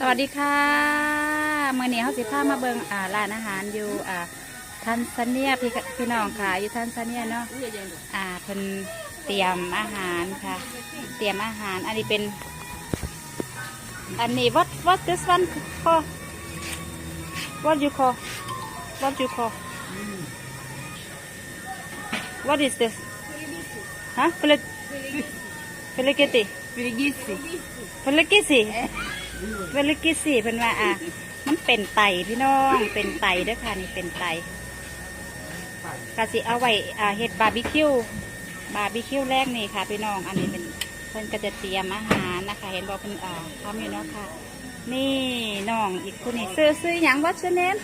สวัสดีค่ะเมื่อนี้เขาสิพามาเบิงอ่าร้านอาหารอยู่อ่าทันซาเนียพี่พี่น้องค่ะอยู่ทันซาเนียเนาะอ่าเพิ่นเตรียมอาหารค่ะ เตรียมอาหารอันนี้เป็น อันนี้ what what this one call what you call what you call what is this ฮะ Filet Filigeti Pirigisi. Filigisi เวลกิสิเพิ่นว่าอะมันเป็นไตพี่น้องเป็นไตเด้อค่ะนี่เป็นไตกะสิเอาไว้อ่าเฮ็ดบาร์บีคิวบาร์บีคิวแรกนี่ค่ะ พี่น้องอันนี้เป็นเพิ่นก็จะเตรียมอาหารนะคะ เห็นบอกเพิ่นอ่าทำอยู่เนาะค่ะ นี่น้องอีกคนนี่ซื้อซื้อหยัง what's your name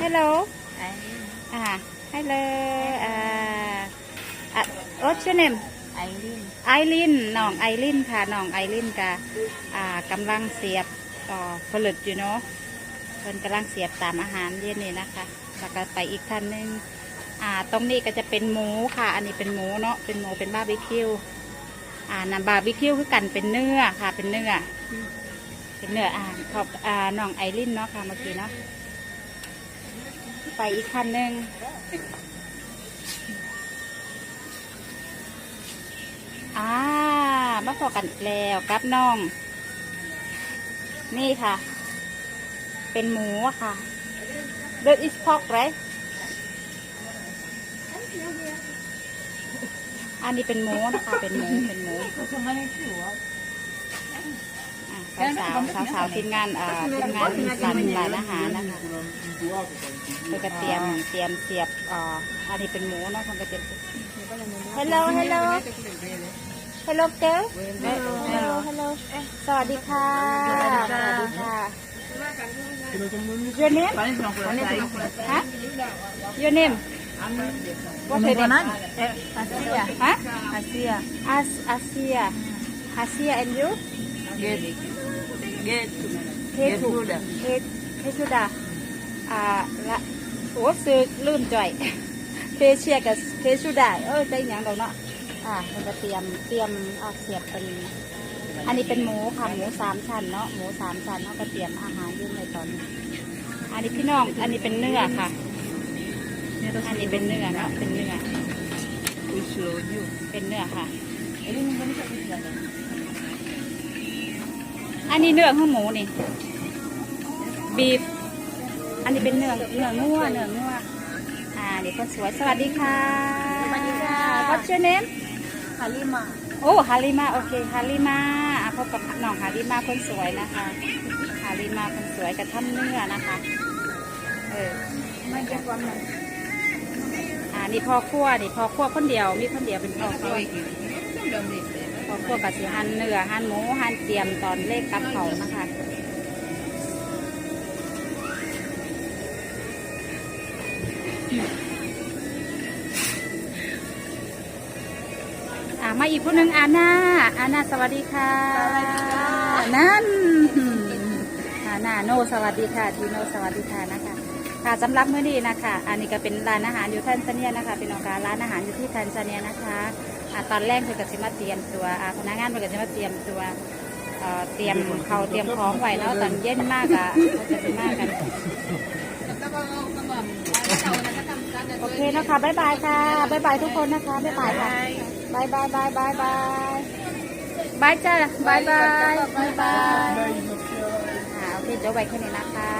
hello อ่า hello อ่าอะ what's your name Aileen. ไอริ ไอรินน้องไอรินค่ะน้องไอรินกะอ่ากำลังเสียบต่อผลึกอยู่เนาะเพิ่นกำลังเสียบตามอาหารเย็นนี่นะคะแล้วก็ไปอีกท่านหนึงอ่าตรงนี้ก็จะเป็นหมูค่ะ อันนี้เป็นหมูเนาะเป็นหมูเป็นบาร์บีคิวอ่านำบาร์บีคิวคือกันเป็นเนื้อค่ะ เป็นเนื้อเป็นเนื้ออ่าขอบอ่าน้องไอรินเนาะค่ะเมื่อกี้เนาะไปอีกท่านหนึง พอกันอีกแล้วกับน้อง นี่ค่ะ เป็นหมูค่ะ That is pork right อันนี้เป็นหมูนะคะ เป็นหมู เป็นหมูสาวสาวสาวทีมงานอ่าทีมงานสันร้านอาหารนะคะเพื่อก็เตรียมเตรียมเสียบอ่าอันนี้เป็นหมูเนาะทำกระเทียม Hello Hello Hello girl Hello Hello สวัสดีค่ะ สวัสดีค่ะ Your name Panis ng kulay. ฮะ Your name What's your name Eh, Asia. ฮะ Asia. As Asia Asia and you Get. Get. เฮสุเฮเฮสุดาอ่าละโอ้ซื้อลืมจ่อยเพเชียกับเพสุดาเอ้ยได้หยังดอกเนาะ อ่าเราจะเตรียมเตรียมเอาเสียบเป็น อันนี้เป็นหมูค่ะหมูสามชั้นเนาะหมูสามชั้นเนาะก็เตรียมอาหารอยื่ในตอนนี้อันนี้พี่น้อง อันนี้เป็นเนื้อค่ะ อันนี้เป็นเนื้อเนาะเป็นเนื้อ We slow you. เป็นเนื้อค่ะ อันนี้เนื้อของหมูนี่บีฟอันนี้เป็นเนื้อเนื้องัวเนื้องัวอ่านี่คนสวยสวัสดีค่ะสวัสดีค่ะ What's your name Halima. โอ้ฮาริมาโอเคฮาริมาพบกับน้องฮาริมาคนสวยนะคะฮาริมาคนสวยกระทำเนื้อนะคะเออ May get one man. อ่านี่พ่อครัวนี่พ่อครัวคนเดียวมีคนเดียวเป็นพ่อครัวพ่อครัวกับสิหั่นเนื้อหั่นหมูหั่นเตรียมตอนเลขกับเขานะคะอ่า มาอีกผู้หนึ่งอาน่าอาน่าสวัสดีค่ะ นั่นอาน่าโนสวัสดีค่ะทีโนสวัสดีค่ะนะคะ ค่ะสำหรับมื้อนี้นะคะ อันนี้ก็เป็นร้านอาหารอยู่ทันซาเนียนะคะ เป็นองค์การร้านอาหารอยู่ที่ทันซาเนียนะคะอ่าตอนแรกเธอกับสิมาเตรียมตัวอ่าพนักงานเธอกับสิมาเตรียมตัวเอ่อเตรียมเขาวเตรียมของไว้เนาะตอนเย็นมากอะเขาจะสิมากัน โอเคนะคะบ๊ายบายค่ะบ๊ายบายทุกคนนะคะบ๊ายบายค่ะ บ๊ายบายบายบายบายบายจ้าบายบายบายบายอ่าโอเคเดี๋ยวไว้แค่นี้นะคะ